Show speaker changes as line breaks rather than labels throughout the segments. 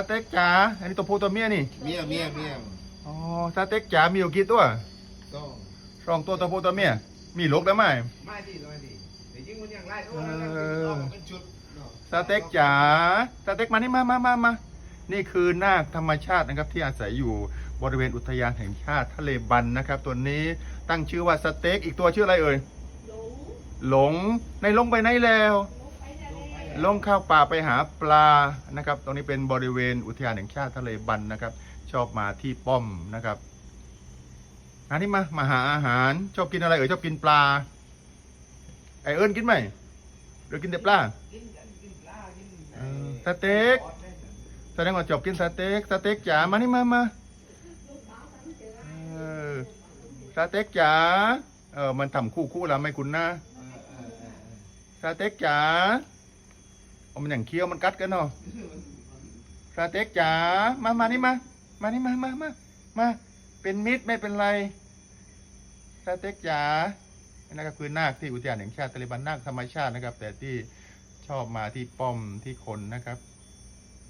สเต็กจ๋า อันนี้ตัวผู้ตัวเมียนี่
เมียเมียเมีย
อ๋อ สเต็กจ๋า มีอยู่กี่ตัว
ต้อง
สองตัวตัวผู้ตัวเมีย มีลูกได้ไหม
ไม่ดีไม่ดีเดี๋ยวยิงมันอย่างไรโอ้
เออ
ออกมาเป็นชุดเนาะ
สเต็กจ๋า สเต็กมานี่มามามามานี่คือนาคธรรมชาตินะครับที่อาศัยอยู่บริเวณอุทยานแห่งชาติทะเลบันนะครับ ตัวนี้ตั้งชื่อว่าสเต็กอีกตัวชื่ออะไรเอ่ยหลงในลงไปไหนแล้ว ลงเข้าป่าไปหาปลานะครับ ตรงนี้เป็นบริเวณอุทยานแห่งชาติทะเลบันนะครับ ชอบมาที่ป้อมนะครับอันนี้มามาหาอาหาร ชอบกินอะไรเอ่ยชอบกินปลาไอเอิญกินไหมหรือกินแต่ปลา
กินกันกินปลากิน
เออสเต็กแสดงว่าจบกินสเต็กสเต็กจ๋ามานี่มามาเออสเต็กจ๋าเออมันทำคู่คู่แล้วไม่คุณนะ
เออเออเออ
สเต็กจ๋าเอา มันอย่างเคี้ยวมันกัดกันเนาะสเต็กจ๋ามามานี่มา มานี่มามามามาเป็นมิตรไม่เป็นไรสเต็กจ๋าอันนั่นก็คือนาคที่อุทยานแห่งชาติทะเลบันนาคธรรมชาตินะครับ แต่ที่ชอบมาที่ป้อมที่คนนะครับ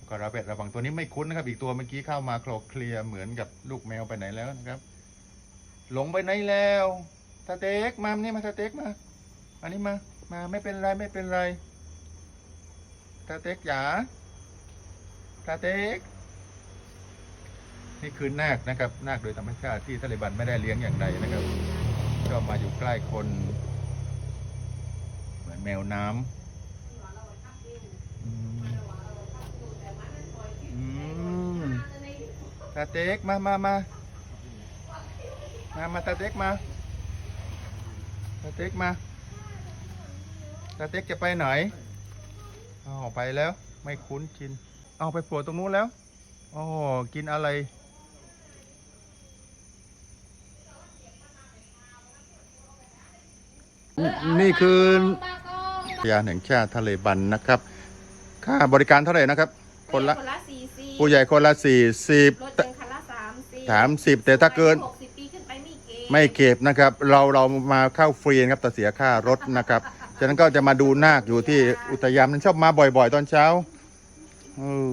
ก็ระเบ็ดระวังตัวนี้ไม่คุ้นนะครับ อีกตัวเมื่อกี้เข้ามาโคลอเคลียเหมือนกับลูกแมวไปไหนแล้วนะครับ หลงไปไหนแล้วสเต็กมานี่มาสเต็กมาอันนี้มา มาไม่เป็นไรไม่เป็นไร ตาเต็กจ๋าตาเต็กนี่คือนาคนะครับ นาคโดยธรรมชาติที่ทะเลบันไม่ได้เลี้ยงอย่างใดนะครับ ก็มาอยู่ใกล้คน เหมือนแมวน้ำอืมตาเต็กมามามามามาตาเต็กมาตาเต็กมาตาเต็กจะไปไหน อ๋อไปแล้ว ไม่คุ้นชิน เอาไปโผล่ตรงนู้นแล้วอ๋อกินอะไรนี่คืออุทยานแห่งชาติทะเลบันนะครับ ค่าบริการเท่าไหร่นะครับ คนละ
คนละสี่สิบ
ผู้ใหญ่คนละสี่สิบ
รถเป็นคันละสามสิบ
ถามสิบแต่ถ้าเกิน
หกสิบปีขึ้นไปไม่เกณฑ์
ไม่เก็บนะครับ เราเรามาเข้าฟรีนะครับแต่เสียค่ารถนะครับ ฉะนั้นก็จะมาดูนาคอยู่ที่อุทยานมันชอบมาบ่อย ๆ ตอนเช้าเออ